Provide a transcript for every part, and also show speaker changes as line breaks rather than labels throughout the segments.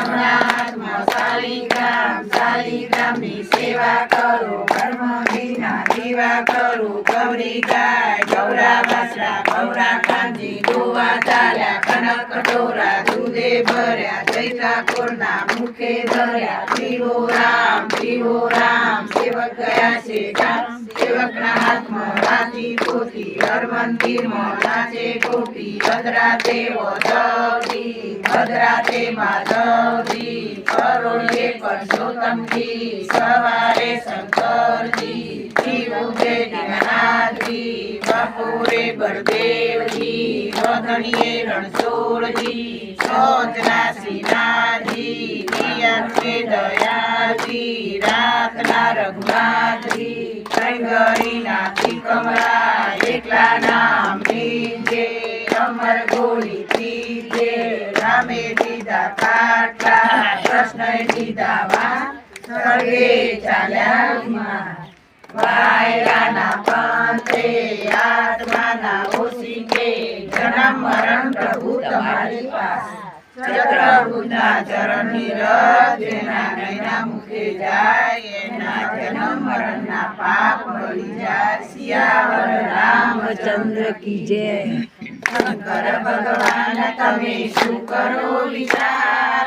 હાથમાં શાલિગ્રામ શાલિગ્રામની સેવા કરો કર્મ વિના દીવા કરો ગૌરી ગાય ગૌરા વાસરા ગૌરા કાંજી ગોવા ચાલ્યા કનક કટોરા દૂધે ભર્યા જય ઠાકોરના મુખે ધર્યા જીવો રામ જીવો રામ સેવક ગયા છે ગામ સેવકના હાથમાં વાતી પોતી હર મંદિરમાં નાચે ગોપી ભદ્રા દેવો દવજી ભદ્રા તે માધવજી કરોળીએ પરસોત્તમજી સવારે શંકરજી, જીવુજે નિમનાથજી બપોરે બળદેવજી વધણીએ રણછોડજી ચોથના શ્રીનાથજી પિયંતે દયાજી, રાતના રઘુનાથજી કંગરીના રામે દીધા કાટલા કૃષ્ણ દીધા વા ચાલ્યા વાયરાના પંથે આત્માના ઓશિકે જન્મ મરણ પ્રભુ તમારી પાસે મુખે જાય એના જન્મ મળી જાય સિયાવર રામચંદ્ર કી જય શંકર ભગવાન તમે શું કરો વિચાર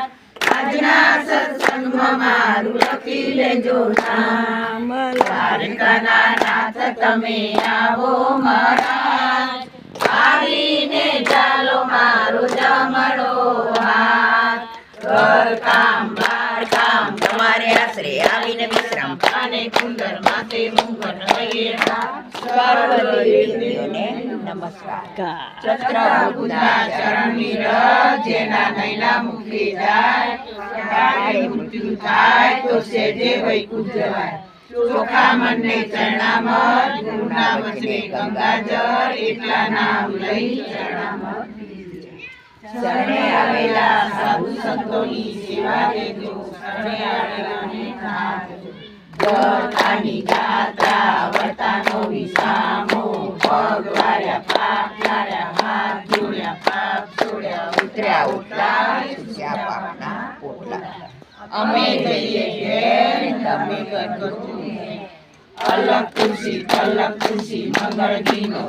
આજના સત્સંગમાં મારું લખી લેજો નામ દ્વારકાના નાથ તમે આવો મારા આવીને ચાલો મારો જમણો હાથ ઘર કામ બાર કામ તમારે આશરે આવીને વિશ્રામ અને કુંદર માથે મુંગન હૈયે નમસ્કાર ચક્રભુજના ચરણની રજ જેના નૈના મુખે જાય ત્યારે મૃત્યુ થાય તો સેજે વૈકુંઠ જવાય ચોખા મનને ચરણામત ગુરુના વચને ગંગાજળ એકલા નામ લઈ ચરણામત શરણે આવેલા સાધુ સંતોની સેવા લેજો શરણે આવેલાને નાથજો ગતાની ગાત્રા વર્તાનો અલગ ખુરશી અલગ ખુશી મંગળજીનો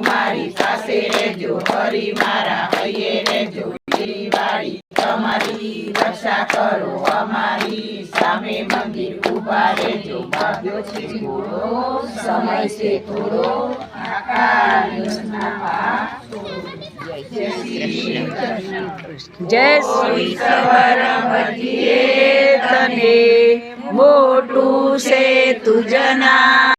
મારી પાસે રહેજો મારા હૈયે તમારી રક્ષા કરો, અમારી સામે મંદિર ઊભા રહેજો. ઘોડો સમય છે થોડો. છોડો. જય શ્રી કૃષ્ણ
જય
મોટું છે તુજ નામ